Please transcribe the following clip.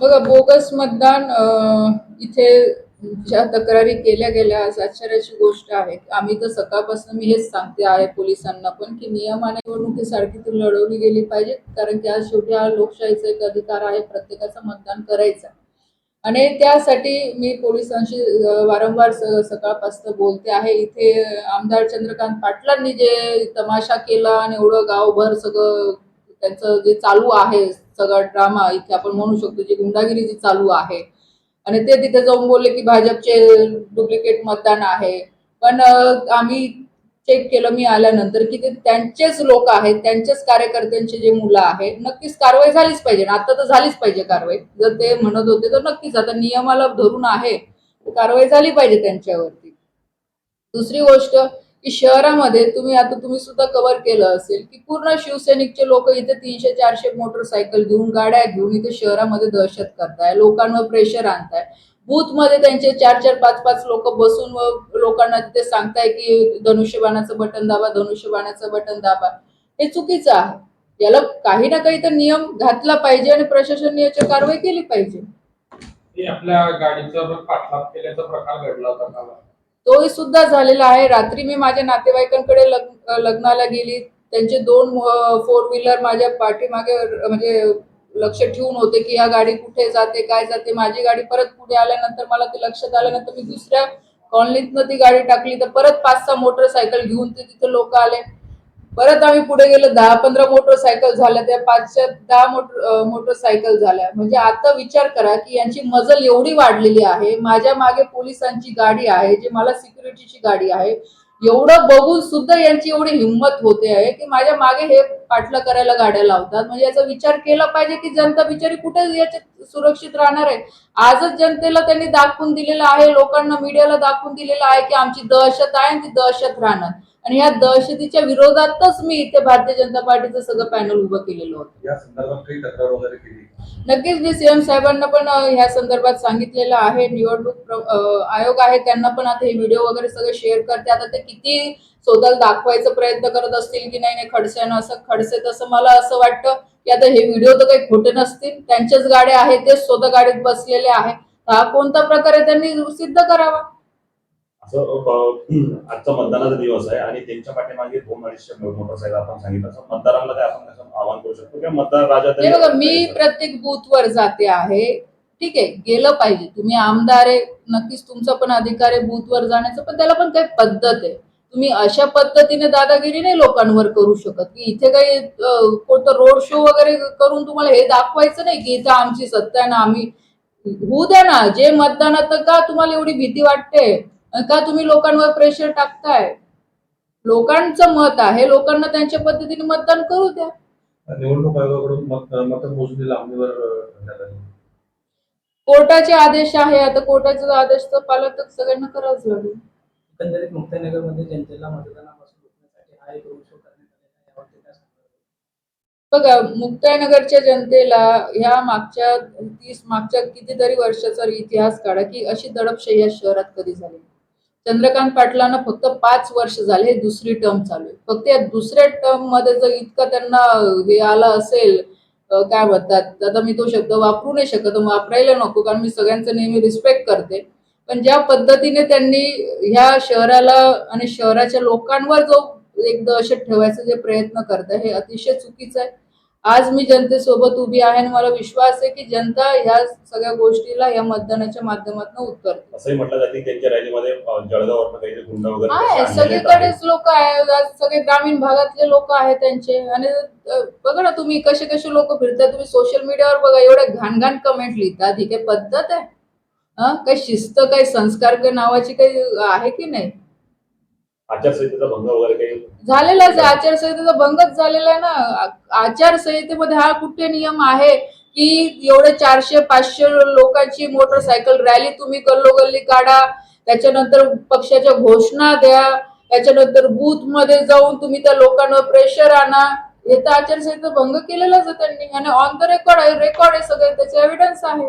बघा बोगस मतदान इथे ज्या तक्रारी केल्या गेल्या आज आश्चर्याची गोष्ट आहे. आम्ही तर सकाळपासून मी हेच सांगते आहे पोलिसांना पण की नियमाने निवडणुकीसारखी ती लढवली गेली पाहिजे कारण की आज शेवटी हा लोकशाहीचा एक अधिकार आहे प्रत्येकाचं मतदान करायचं. आणि त्यासाठी मी पोलिसांशी वारंवार सकाळपासून बोलते आहे. इथे आमदार चंद्रकांत पाटलांनी जे तमाशा केला आणि एवढं गावभर सगळं त्यांचं जे चालू आहे सगळा ड्रामा इथे आपण म्हणू शकतो जी गुंडागिरी जी चालू आहे. आणि ते तिथे जाऊन बोलले की भाजपचे डुप्लिकेट मतदान आहे. पण आम्ही चेक केलं मी आल्यानंतर की ते त्यांचेच लोक आहेत त्यांचेच कार्यकर्त्यांचे जे मुलं आहेत नक्कीच कारवाई झालीच पाहिजे. आता तर झालीच पाहिजे कारवाई. जर ते म्हणत होते तर नक्कीच आता नियमाला धरून आहे. कारवाई झाली पाहिजे त्यांच्यावरती. दुसरी गोष्ट की शहरामध्ये तुम्ही आता तुम्ही सुद्धा कव्हर केलं असेल की पूर्ण शिवसैनिकचे लोक इथे तीनशे चारशे मोटरसायकल घेऊन गाड्या घेऊन इथे शहरामध्ये दहशत करताय लोकांवर प्रेशर आणताय. बूथमध्ये त्यांचे चार चार पाच पाच लोक बसून व लोकांना तिथे सांगताय की धनुष्यबाणाचं बटन दाबा धनुष्यबाणाचं बटन दाबा. हे चुकीचं आहे. याला काही ना काही तर नियम घातला पाहिजे आणि प्रशासन याची कारवाई केली पाहिजे. आपल्या गाडीचा पाठलाग केल्याचा प्रकार घडला होता तोही सुद्धा झालेला आहे. रात्री मी माझ्या नातेवाईकांकडे लग्न लग्नाला गेली. त्यांचे दोन फोर व्हीलर माझ्या पाठीमागे म्हणजे लक्ष ठेवून होते की या गाडी कुठे जाते काय जाते. माझी गाडी परत पुढे आल्यानंतर मला ते लक्षात आल्यानंतर मी दुसऱ्या कॉलनीतनं ती गाडी टाकली. तर परत पाच सहा मोटरसायकल घेऊन ते तिथे लोक आले. परत आम्ही पुढे गेलो दहा पंधरा मोटरसायकल झाल्या त्या पाचशे दहा मोटर मोटरसायकल झाल्या. म्हणजे आता विचार करा की यांची मजल एवढी वाढलेली आहे माझ्या मागे पोलिसांची गाडी आहे जी मला सिक्युरिटीची गाडी आहे एवढं बघून सुद्धा यांची एवढी हिंमत होते आहे की माझ्या मागे हे पाठलं करायला गाड्या लावतात. म्हणजे याचा विचार केला पाहिजे की जनता बिचारी कुठे याच्यात सुरक्षित राहणार आहे? आजच जनतेला त्यांनी दाखवून दिलेलं आहे लोकांना मीडियाला दाखवून दिलेलं आहे की आमची दहशत आहे आणि ती दहशत राहणार. आणि या दहशतीच्या विरोधातच मी इथे भारतीय जनता पार्टीचं सगळं पॅनल उभं केलेलं होतं. या संदर्भात काही तक्रार वगैरे केली? नक्कीच मी सीएम साहेबांना पण ह्या संदर्भात सांगितलेलं आहे. निवडणूक आयोग आहे त्यांना पण आता हे व्हिडिओ वगैरे सगळे शेअर करते. आता ते किती स्वतःला दाखवायचा प्रयत्न करत असतील की नाही नाही खडसेनं असं खडसे तसं मला असं वाटतं की आता हे व्हिडिओ तर काही खोटे नसतील. त्यांच्याच गाड्या आहेत तेच स्वतः गाडीत बसलेले आहे. हा कोणता प्रकार त्यांनी सिद्ध करावा. असं आजचा मतदानाचा दिवस आहे आणि त्यांच्या पाठीमागे दोन अडीचशे मोटरसायकल आपण सांगितलं. असं मतदारांना काय आपण कसं आवाहन करू शकतो? किंवा मतदार राजा बघा मी प्रत्येक बूथ वर जाते आहे. ठीक आहे गेलं पाहिजे. तुम्ही आमदार आहे नक्कीच तुमचा पण अधिकार आहे बूथ वर जाण्याचं पण त्याला पण काही पद्धत आहे? तुम्ही अशा पद्धतीने दादागिरी नाही लोकांवर करू शकत की इथे काही कोणतं रोड शो वगैरे करून तुम्हाला हे दाखवायचं नाही की इथं आमची सत्ता आहे ना आम्ही होऊ द्या ना. जे मतदानात का तुम्हाला एवढी भीती वाटते? का तुम्ही लोकांवर प्रेशर टाकताय? लोकांचं मत आहे लोकांना त्यांच्या पद्धतीने मतदान करू द्या. निवडणूक आयोगाकडून कोर्टाचे आदेश आहे आता कोर्टाचा आदेश तर पालन तर सगळ्यांना करावंच लागेल. एकंदरीत मुक्ताईनगरमध्ये जनतेला मतदानापासून रोखण्यासाठी हा एक रोड शो करण्यात आलेला आहे यावरती काय सांगता बघा मुक्ताईनगरच्या जनतेला ह्या मागच्या तीस मागच्या कितीतरी वर्षाचा इतिहास काढा की अशी दडपशाही या शहरात कधी झाली चंद्रकांत पाटलांना फक्त पाच वर्ष झाले हे दुसरी टर्म चालू आहे. फक्त या दुसऱ्या टर्ममध्ये जर इतकं त्यांना हे आलं असेल काय म्हणतात आता मी तो शब्द वापरू नाही शकत वापरायला नको कारण मी सगळ्यांचं नेहमी रिस्पेक्ट करते. पण ज्या पद्धतीने त्यांनी ह्या शहराला आणि शहराच्या लोकांवर जो एक दहशत ठेवायचा जे प्रयत्न करतात हे अतिशय चुकीचं आहे. आज मी जनतेसोबत उभी आहे आणि मला विश्वास आहे की जनता ह्या सगळ्या गोष्टीला या मतदानाच्या माध्यमातून उत्तर. असंही म्हटलं जाते त्यांच्या आहे. सगळीकडेच लोक आहेत. आज सगळे ग्रामीण भागातले लोक आहेत त्यांचे. आणि बघा ना तुम्ही कसे कसे लोक फिरतात तुम्ही सोशल मीडियावर बघा एवढे घाण घाण कमेंट लिहितात. ही काही पद्धत आहे? हा काही शिस्त काही संस्कार काही नावाची काही आहे की नाही? आचारसंहितेचा भंग वगैरे काही झालेलाच आहे. आचारसंहितेचा भंगच झालेला आहे ना. आचारसंहितेमध्ये हा कुठे नियम आहे की एवढे चारशे पाचशे लोकांची मोटरसायकल रॅली तुम्ही गल्लोगल्ली काढा त्याच्यानंतर पक्षाच्या घोषणा द्या त्याच्यानंतर बूथमध्ये जाऊन तुम्ही त्या लोकांवर प्रेशर आणा. हे तर आचारसंहिता भंग केलेलाच आहे त्यांनी. आणि ऑन द रेकॉर्ड आहे रेकॉर्ड आहे सगळे त्याचे एव्हिडन्स आहे.